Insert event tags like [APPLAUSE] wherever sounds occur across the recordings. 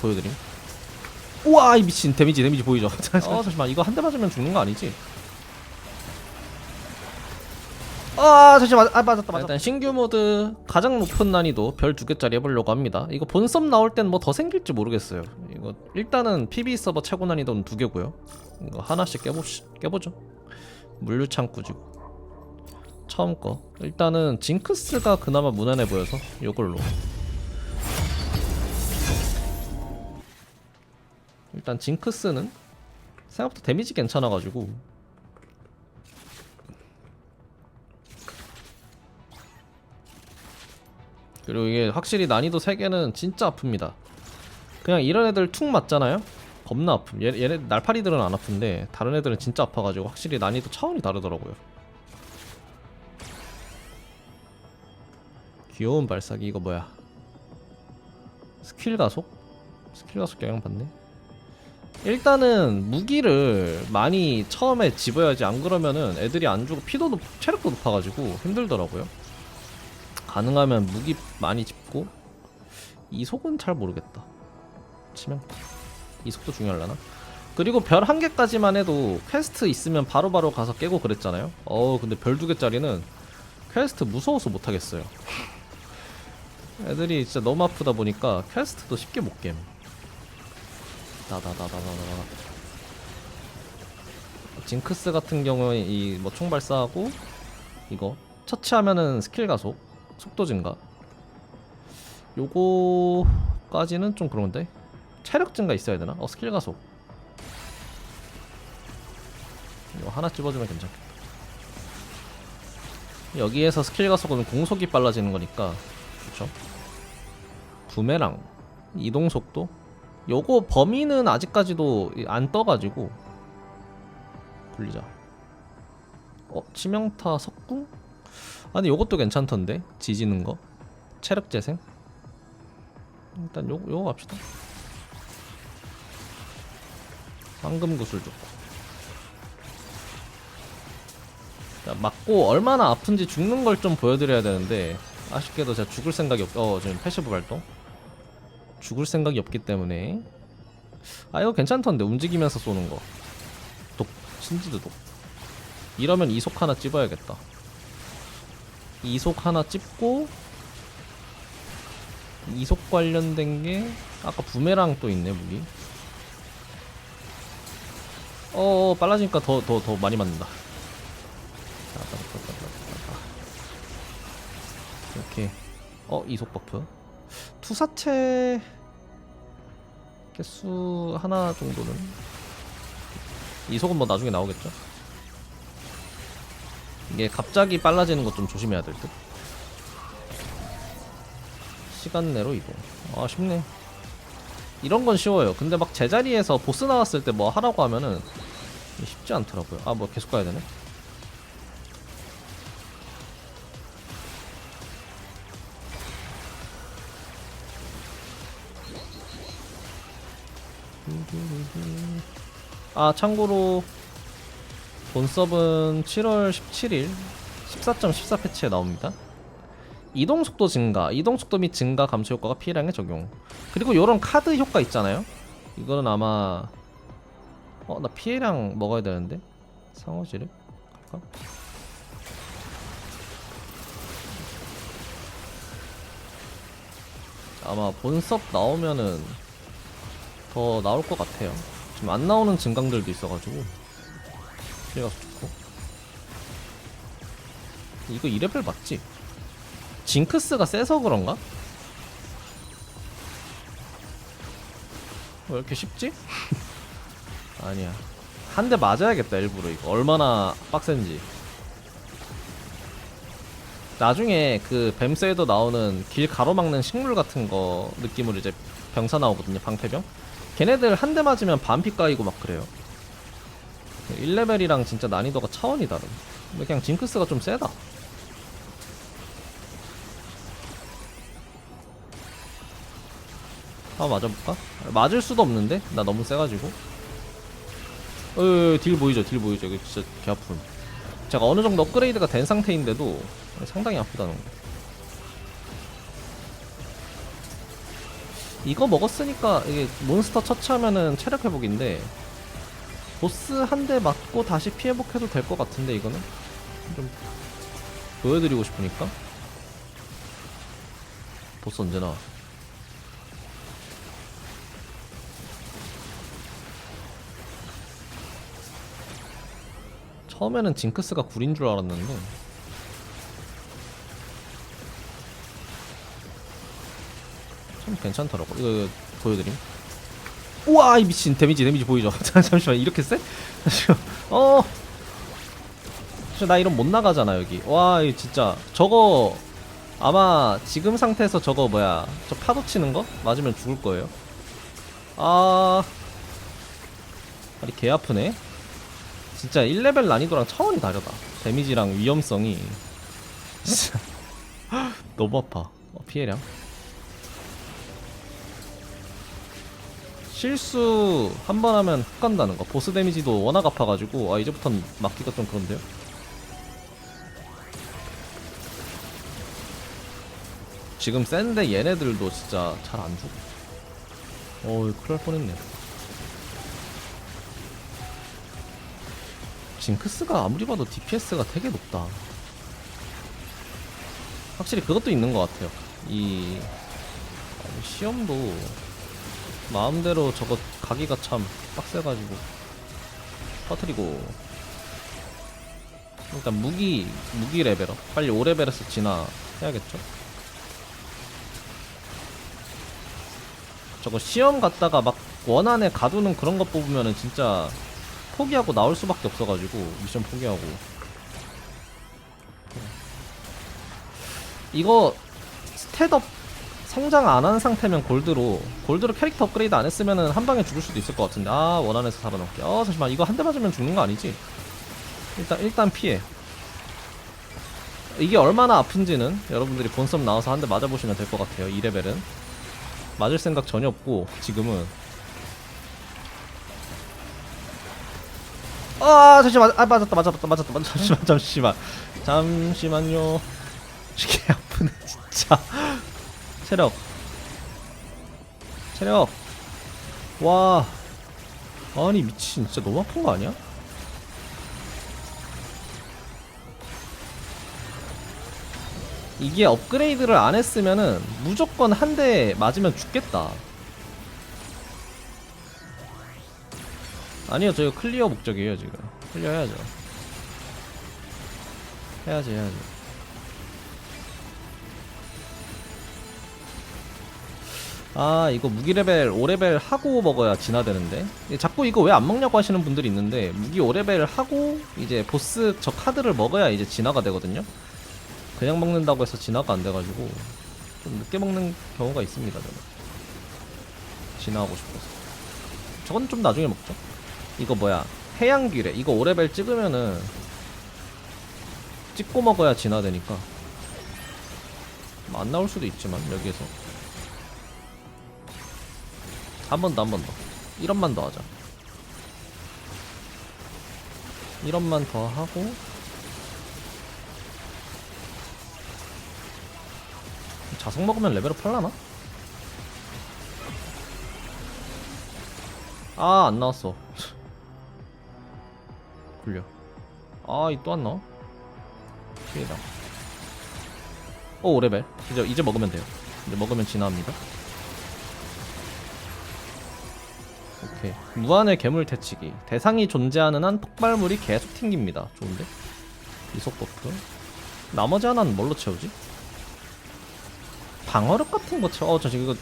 보여드림. 우와 이 미친. 데미지 데미지 보이죠? [LAUGHS] 어. 잠시만. 이거 한 대 맞으면 죽는 거 아니지? 아 잠시만. 아 맞았다 맞았다. 일단 신규 모드 가장 높은 난이도 별 두 개짜리 해보려고 합니다. 이거 본섭 나올 땐 뭐 더 생길지 모르겠어요. 이거 일단은 PB 서버 최고 난이도는 두 개고요. 이거 하나씩 깨보 깨보죠. 물류 창구지고 처음 거. 일단은 징크스가 그나마 무난해 보여서 요걸로 일단 징크스는 생각보다 데미지 괜찮아가지고. 그리고 이게 확실히 난이도 3개는 진짜 아픕니다. 그냥 이런 애들 툭 맞잖아요? 겁나 아픔. 얘, 얘네 날파리들은 안 아픈데 다른 애들은 진짜 아파가지고 확실히 난이도 차원이 다르더라고요. 귀여운 발사기 이거 뭐야? 스킬 가속? 스킬 가속 영향 받네 일단은 무기를 많이 처음에 집어야지. 안 그러면은 애들이 안 주고 피도 높, 체력도 높아가지고 힘들더라고요. 가능하면 무기 많이 집고. 이속은 잘 모르겠다. 치명? 이속도 중요하려나? 그리고 별 한 개까지만 해도 퀘스트 있으면 바로 바로 가서 깨고 그랬잖아요. 어 근데 별 두 개짜리는 퀘스트 무서워서 못하겠어요. 애들이 진짜 너무 아프다 보니까 퀘스트도 쉽게 못 겜. 나나나나나나. 징크스 같은 경우에 이뭐 총발사하고 이거 처치하면은 스킬 가속, 속도 증가. 요거까지는 좀 그런데 체력 증가 있어야 되나? 어 스킬 가속. 이거 하나 집어주면 괜찮겠다. 여기에서 스킬 가속은 공속이 빨라지는 거니까 그쵸? 부메랑 이동 속도 요거 범위는 아직까지도 안 떠가지고 굴리자. 어 치명타 석궁? 아니 요것도 괜찮던데? 지지는 거? 체력 재생? 일단 요, 요거 갑시다. 황금 구슬 좋고. 자, 맞고 얼마나 아픈지 죽는 걸 좀 보여드려야 되는데 아쉽게도 제가 죽을 생각이 없.. 어 지금 패시브 발동 죽을 생각이 없기 때문에. 아 이거 괜찮던데 움직이면서 쏘는 거. 독, 신지드 독. 이러면 이속 하나 찝어야겠다. 이속 하나 찝고 이속 관련된 게 아까 부메랑 또 있네 무기. 어 빨라지니까 더 더 더 많이 맞는다. 이렇게. 어 이속 버프 투사체 개수 하나 정도는. 이속은 뭐 나중에 나오겠죠? 이게 갑자기 빨라지는 것 좀 조심해야 될 듯. 시간 내로 이동. 아 쉽네. 이런 건 쉬워요. 근데 막 제자리에서 보스 나왔을 때 뭐 하라고 하면은 쉽지 않더라고요. 아 뭐 계속 가야 되네 아 참고로 본섭은 7월 17일 14.14 패치에 나옵니다. 이동 속도 증가, 이동 속도 및 증가 감소 효과가 피해량에 적용. 그리고 요런 카드 효과 있잖아요. 이거는 아마 어 나 피해량 먹어야 되는데 상어지를 갈까? 아마 본섭 나오면은 더 나올 것 같아요. 지금 안 나오는 증강들도 있어가지고 피해가 좋고 이거 2레벨 맞지? 징크스가 세서 그런가? 왜 이렇게 쉽지? [LAUGHS] 아니야 한 대 맞아야겠다 일부러 이거 얼마나 빡센지 나중에 그 뱀스에도 나오는 길 가로막는 식물 같은 거 느낌으로 이제 병사 나오거든요 방패병 걔네들 한 대 맞으면 반피 까이고 막 그래요. 1레벨이랑 진짜 난이도가 차원이 다른. 근데 그냥 징크스가 좀 세다. 한번 맞아볼까? 맞을 수도 없는데? 나 너무 세가지고. 어딜 보이죠? 딜 보이죠? 이거 진짜 개 아픔. 제가 어느 정도 업그레이드가 된 상태인데도 상당히 아프다는 거 이거 먹었으니까 이게 몬스터 처치하면은 체력 회복인데 보스 한 대 맞고 다시 피해 복해도 될 것 같은데 이거는? 좀 보여드리고 싶으니까. 보스 언제 나와? 처음에는 징크스가 굴인 줄 알았는데 참 괜찮더라고. 이거, 이거 보여드림. 우와 이 미친. 데미지 데미지 보이죠? [LAUGHS] 잠- 잠시만. 이렇게 세? 잠시만. 어! 나 이런 못 나가잖아 여기. 와이 진짜. 저거 아마 지금 상태에서 저거 뭐야? 저 파도 치는 거? 맞으면 죽을 거예요. 아. 아니 개 아프네. 진짜 1레벨 난이도랑 차원이 다르다. 데미지랑 위험성이. 진짜. [LAUGHS] 너무 아파. 어, 피해량 실수 한 번 하면 훅 간다는 거. 보스 데미지도 워낙 아파가지고. 아 이제부턴 막기가 좀 그런데요? 지금 센데 얘네들도 진짜 잘 안 죽어. 어이 큰일 날 뻔했네. 징크스가 아무리 봐도 DPS가 되게 높다. 확실히 그것도 있는 것 같아요. 이 시험도 마음대로 저거 가기가 참 빡세가지고 터트리고. 일단 무기 무기 레벨업. 빨리 5레벨에서 진화 해야겠죠? 저거 시험 갔다가 막 원안에 가두는 그런 것 뽑으면은 진짜 포기하고 나올 수밖에 없어가지고 미션 포기하고. 이거 스탯업 성장 안 한 상태면 골드로 골드로 캐릭터 업그레이드 안 했으면은 한 방에 죽을 수도 있을 것 같은데. 아 원안에서 살아남게 어 잠시만 이거 한 대 맞으면 죽는 거 아니지? 일단 일단 피해. 이게 얼마나 아픈지는 여러분들이 본섬 나와서 한 대 맞아보시면 될 것 같아요 2레벨은. 맞을 생각 전혀 없고 지금은. 아 잠시만 아 맞았다 맞았다 맞았다 맞- 잠시만 잠시만. 잠시만요. [LAUGHS] 이게 아프네 진짜 체력 체력 와 아니 미친 진짜 너무 아픈 거 아니야? 이게 업그레이드를 안 했으면은 무조건 한 대 맞으면 죽겠다. 아니요, 저희 클리어 목적이에요, 지금. 클리어 해야죠. 해야지, 해야지. 아, 이거 무기 레벨 5레벨 하고 먹어야 진화되는데. 자꾸 이거 왜 안 먹냐고 하시는 분들이 있는데, 무기 5레벨 하고, 이제 보스 저 카드를 먹어야 이제 진화가 되거든요. 그냥 먹는다고 해서 진화가 안 돼가지고 좀 늦게 먹는 경우가 있습니다 저는. 진화하고 싶어서. 저건 좀 나중에 먹죠? 이거 뭐야? 해양귀래. 이거 5레벨 찍으면은 찍고 먹어야 진화되니까. 뭐안 나올 수도 있지만 여기에서 한 번 더 한 번 더 1원만 더 하자 1원만 더 하고 자석 먹으면 레벨업 할라나? 아, 안 나왔어. [LAUGHS] 굴려. 아, 이 또 안 나와? 피해다. 오, 5레벨. 이제, 이제 먹으면 돼요. 이제 먹으면 진화합니다. 오케이. 무한의 괴물 퇴치기. 대상이 존재하는 한 폭발물이 계속 튕깁니다. 좋은데? 이속 버프. 나머지 하나는 뭘로 채우지? 방어력 같은 거 채워. 어, 저 지금 이거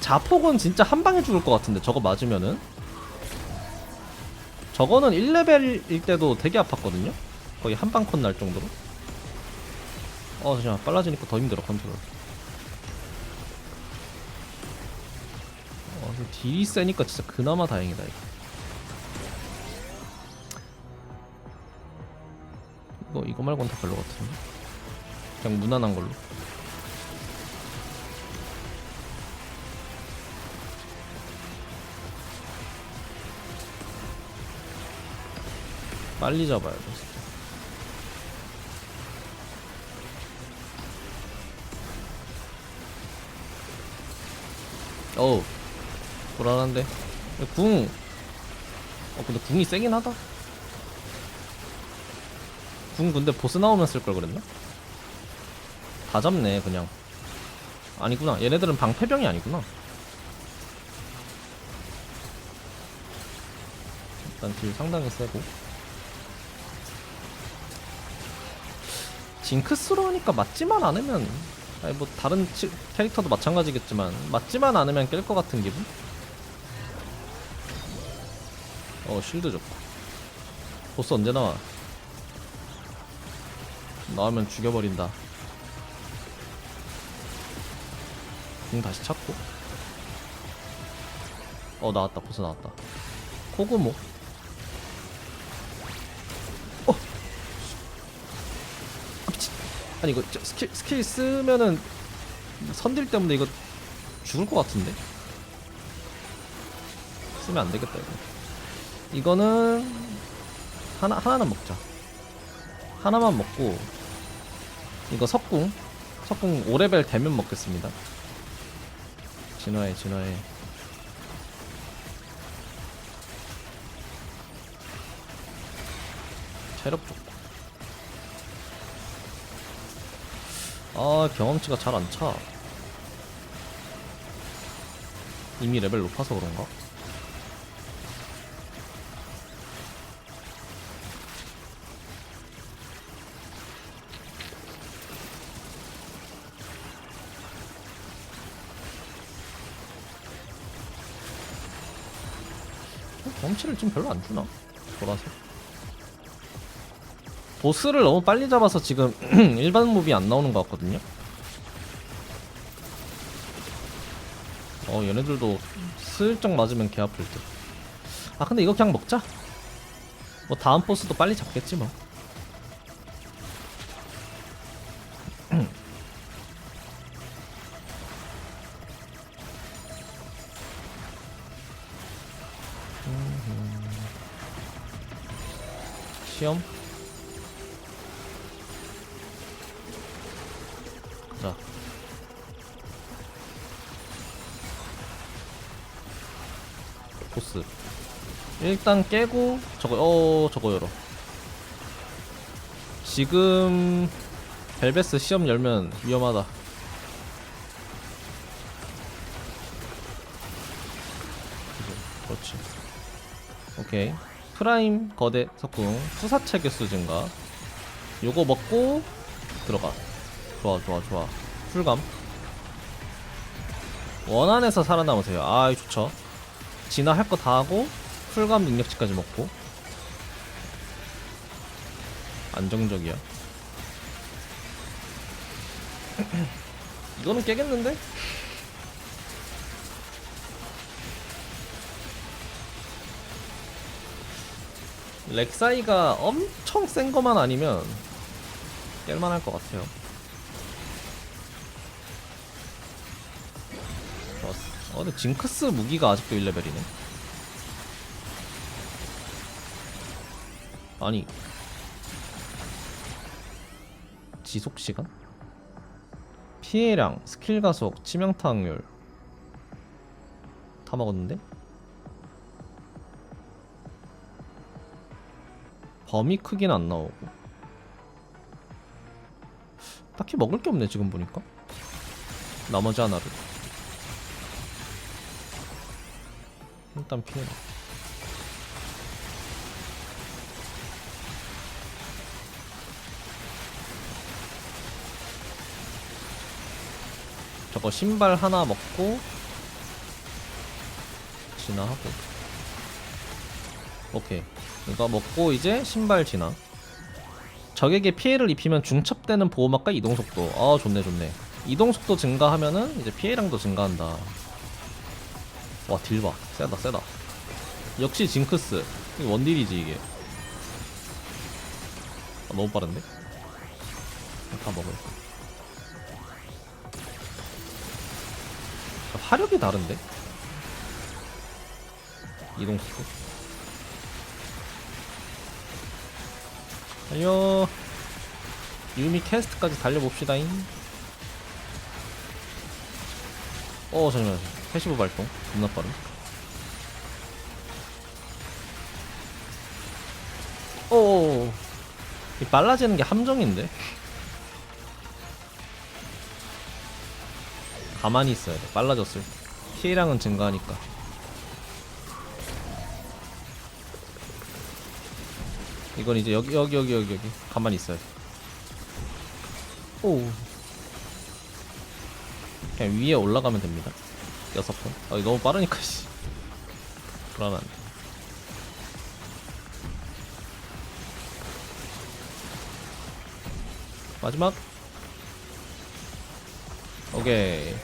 자폭은 진짜 한 방에 죽을 것 같은데 저거 맞으면은 저거는 1레벨일 때도 되게 아팠거든요. 거의 한 방 컷 날 정도로. 어, 잠시만 빨라지니까 더 힘들어 컨트롤. 딜이 세니까 진짜 그나마 다행이다 이거. 이거 이거 말고는 다 별로 같은데. 그냥 무난한 걸로. 빨리 잡아야 돼. 진짜. 어우 불안한데. 궁. 어, 근데 궁이 세긴 하다. 궁 근데 보스 나오면 쓸 걸 그랬나? 다 잡네 그냥. 아니구나. 얘네들은 방패병이 아니구나. 일단 딜 상당히 세고. 징크스로 하니까 맞지만 않으면. 아니 뭐 다른 치- 캐릭터도 마찬가지겠지만 맞지만 않으면 깰 것 같은 기분? 어 쉴드 좋고 보스 언제 나와? 나오면 죽여버린다. 궁 다시 찾고. 어 나왔다. 보스 나왔다. 코그모. 어! 아, 미친. 아니 이거 저 스킬 스킬 쓰면은 선딜 때문에 이거 죽을 것 같은데? 쓰면 안 되겠다 이거 이거는 하나 하나는 먹자. 하나만 먹고 이거 석궁 석궁 5레벨 되면 먹겠습니다. 진화해 진화해. 체력 좋고. 아 경험치가 잘 안 차. 이미 레벨 높아서 그런가? 경험치를 좀 별로 안 주나? 돌아서 보스를 너무 빨리 잡아서 지금 [CLEARS THROAT] 일반 몹이 안 나오는 것 같거든요. 어 얘네들도 슬쩍 맞으면 개 아플 듯. 아 근데 이거 그냥 먹자. 뭐 다음 보스도 빨리 잡겠지 뭐. 시험. 자. 보스. 일단 깨고 저거 어 저거 열어. 지금 벨베스 시험 열면 위험하다. 그렇지. 오케이. 프라임 거대 석궁 투사체 개수 증가. 요거 먹고 들어가. 좋아 좋아 좋아. 풀감. 원안에서 살아남으세요. 아 좋죠. 진화 할 거 다 하고 풀감 능력치까지 먹고 안정적이야. [CLEARS THROAT] 이거는 깨겠는데? 렉사이가 엄청 센 거만 아니면 깰만할 것 같아요. 어, 근데 징크스 무기가 아직도 1레벨이네. 아니. 지속 시간? 피해량, 스킬 가속, 치명타 확률. 다 먹었는데? 범위 크기는 안 나오고. 딱히 먹을 게 없네, 지금 보니까. 나머지 하나를. 일단 피해라. 저거 신발 하나 먹고 진화하고 오케이. 이거 먹고 이제 신발 진화. 적에게 피해를 입히면 중첩되는 보호막과 이동속도. 아 좋네 좋네. 이동속도 증가하면은 이제 피해량도 증가한다. 와 딜봐. 세다 세다. 역시 징크스. 이게 원딜이지 이게. 아, 너무 빠른데? 다 먹을 거 화력이 다른데? 이동속도 달려 유미 캐스트까지 달려봅시다잉 어 잠시만요 패시브 발동 겁나 빠름 오, 이 빨라지는 게 함정인데. 가만히 있어야 돼. 빨라졌을 때. 피해량은 증가하니까. 이건 이제 여기 여기 여기 여기 여기 가만히 있어야 돼. 오. 그냥 위에 올라가면 됩니다. 여섯 번. 아, 이거 너무 빠르니까 씨. 불안한데. 마지막 오케이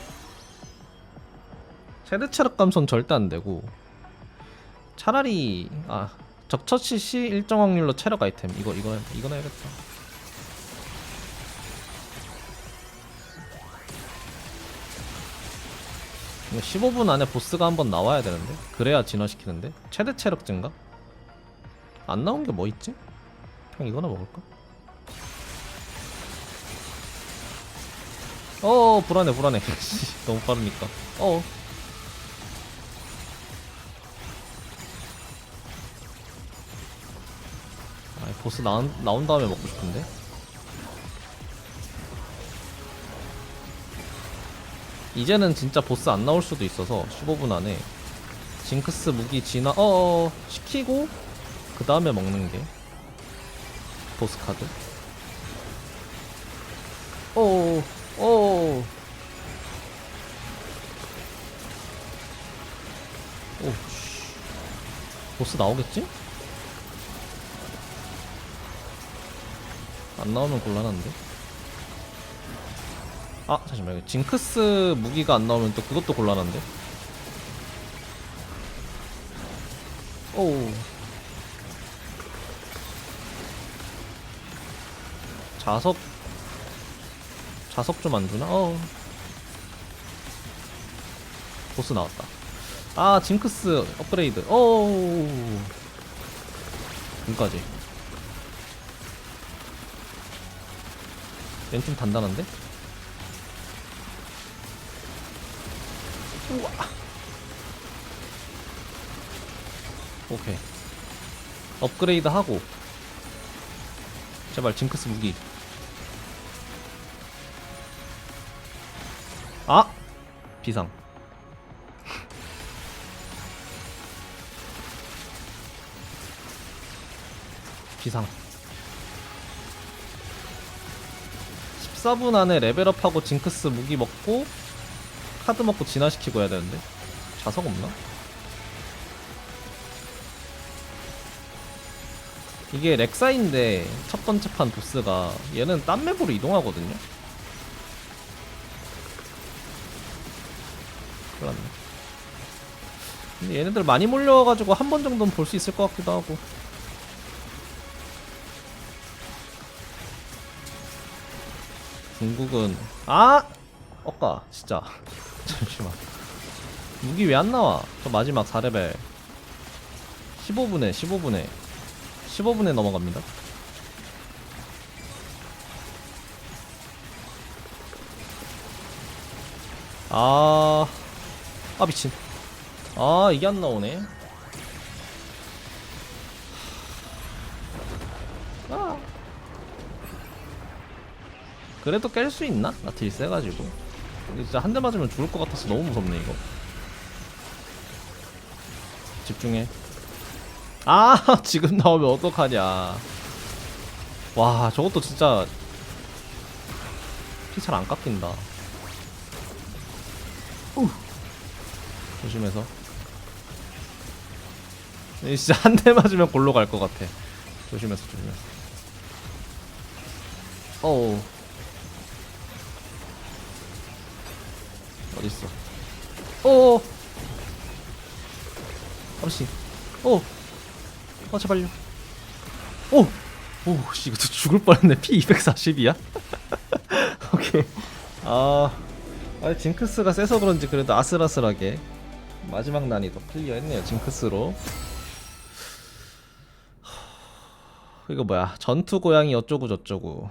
체력 감소는 절대 안 되고 차라리 아 적처치 시 일정 확률로 체력 아이템. 이거 이거 이거나 해야겠다. 이거 15분 안에 보스가 한번 나와야 되는데? 그래야 진화시키는데? 최대 체력 증가? 안 나온 게 뭐 있지? 그냥 이거나 먹을까? 어 불안해 불안해. [LAUGHS] 씨, 너무 빠르니까. 어 보스 나온, 나온 다음에 먹고 싶은데 이제는 진짜 보스 안 나올 수도 있어서 15분 안에 징크스 무기 진화 어어 시키고 그 다음에 먹는 게 보스 카드 어어 오. 오, 씨. 보스 나오겠지? 안 나오면 곤란한데. 아, 잠시만. 이거 징크스 무기가 안 나오면 또 그것도 곤란한데. 오. 자석 자석 좀 안 주나? 어. 보스 나왔다. 아, 징크스 업그레이드. 오. 눈까지. 얘는 좀 단단한데? 우와. 오케이. 업그레이드 하고. 제발 징크스 무기. 아! 비상. 비상. 14분 안에 레벨업하고 징크스 무기 먹고 카드 먹고 진화시키고 해야 되는데 자석 없나? 이게 렉사인데 첫 번째 판 보스가 얘는 딴 맵으로 이동하거든요. 큰일 났네. 근데 얘네들 많이 몰려와가지고 한 번 정도는 볼 수 있을 것 같기도 하고. 중국은 아! 엇가 진짜. [LAUGHS] 잠시만. 무기 왜 안 나와? 저 마지막 4레벨. 15분에 15분에. 15분에 넘어갑니다. 아, 아 미친. 아 이게 안 나오네. 아. 그래도 깰 수 있나? 나 딜 세가지고. 진짜 한 대 맞으면 죽을 것 같아서 너무 무섭네 이거. 집중해. 아 [LAUGHS] 지금 나오면 어떡하냐. 와 저것도 진짜 피 잘 안 깎인다. 조심해서. 이 진짜 한 대 맞으면 골로 갈 것 같아. 조심해서 조심해서. 어우. 아저씨. 오. 어 제발요. 오. 오, 씨 이거 죽을 뻔했네. 피 240이야? [LAUGHS] 오케이. 아. 아, 징크스가 세서 그런지 그래도 아슬아슬하게 마지막 난이도 클리어 했네요. 징크스로. 이거 뭐야? 전투 고양이 어쩌고 저쩌고.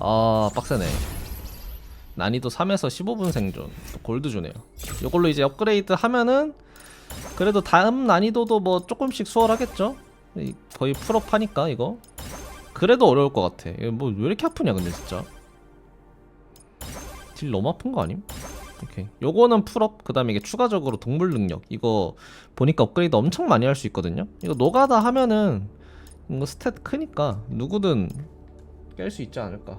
아, 빡세네. 난이도 3에서 15분 생존. 또 골드 주네요. 이걸로 이제 업그레이드 하면은 그래도 다음 난이도도 뭐 조금씩 수월하겠죠? 이- 거의 풀업 하니까 이거. 그래도 어려울 것 같아. 뭐 왜 이렇게 아프냐 근데 진짜. 딜 너무 아픈 거 아님? 오케이. 요거는 풀업 그 다음에 이게 추가적으로 동물 능력. 이거 보니까 업그레이드 엄청 많이 할 수 있거든요. 이거 노가다 하면은 이거 스탯 크니까 누구든 깰 수 있지 않을까